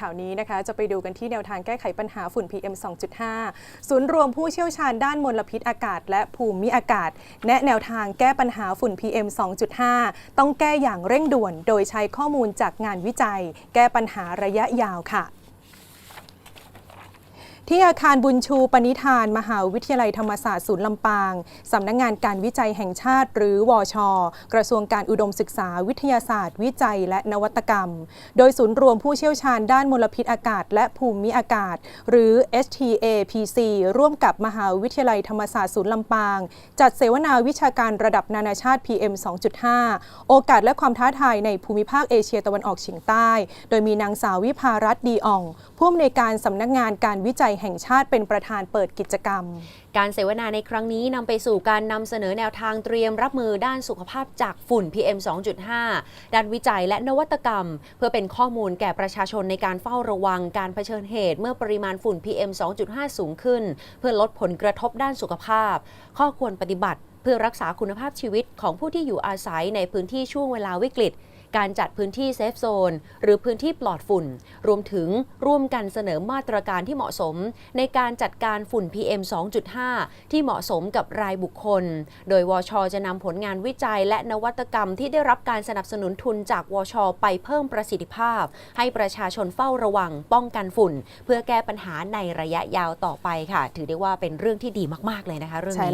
ข่าวนี้นะคะ จะไปดูกันที่แนวทางแก้ไขปัญหาฝุ่น PM 2.5 ศูนย์รวมผู้เชี่ยวชาญด้านมลพิษอากาศ และภูมิอากาศ แนะแนวทางแก้ปัญหาฝุ่น PM 2.5 ต้องแก้อย่างเร่งด่วน โดยใช้ข้อมูลจากงานวิจัย แก้ปัญหาระยะยาวค่ะ ที่อาคารบุญชูปณิธาน มหาวิทยาลัยธรรมศาสตร์ศูนย์ลำปาง สำนักงงานการวิจัยแห่งชาติ หรือวอชกระทรวงการอุดมศึกษาวิทยาศาสตร์ วิจัยและนวัตกรรม โดยศูนย์รวมผู้เชี่ยวชาญด้านมลพิษอากาศ และภูมิอากาศ หรือ STAPC ร่วมกับมหาวิทยาลัยธรรมศาสตร์ศูนย์ลำปาง จัดเสวนาวิชาการระดับนานาชาติ PM 2.5 โอกาสและความท้าทายในภูมิภาคเอเชียตะวันออกเฉียงใต้ โดยมีนางสาววิภารัตน์ดีอ่องผู้อำนวยการสำนักงานการวิจัยแห่งชาติเป็นประธานเปิดกิจกรรม การเสวนาในครั้งนี้นำไปสู่การนำเสนอแนวทางเตรียมรับมือด้านสุขภาพจากฝุ่น PM 2.5 ด้านวิจัยและนวัตกรรม เพื่อเป็นข้อมูลแก่ประชาชนในการเฝ้าระวังการเผชิญเหตุเมื่อปริมาณฝุ่น PM 2.5 สูงขึ้น เพื่อลดผลกระทบด้านสุขภาพ ข้อควรปฏิบัติ เพื่อรักษาคุณภาพชีวิตของผู้ที่อยู่อาศัยในพื้นที่ช่วงเวลาวิกฤต การจัดพื้นที่เซฟโซนหรือพื้นที่ปลอดฝุ่น รวมถึงร่วมกันเสนอมาตรการที่เหมาะสม ในการจัดการฝุ่น PM 2.5 ที่เหมาะสมกับรายบุคคล โดยวชจะนำผลงานวิจัยและนวัตกรรมที่ได้รับการสนับสนุนทุนจากวช ไปเพิ่มประสิทธิภาพ ให้ประชาชนเฝ้าระวังป้องกันฝุ่น เพื่อแก้ปัญหาในระยะยาวต่อไปค่ะ ถือได้ว่าเป็นเรื่องที่ดีมาก ๆ เลยนะคะ เรื่องนี้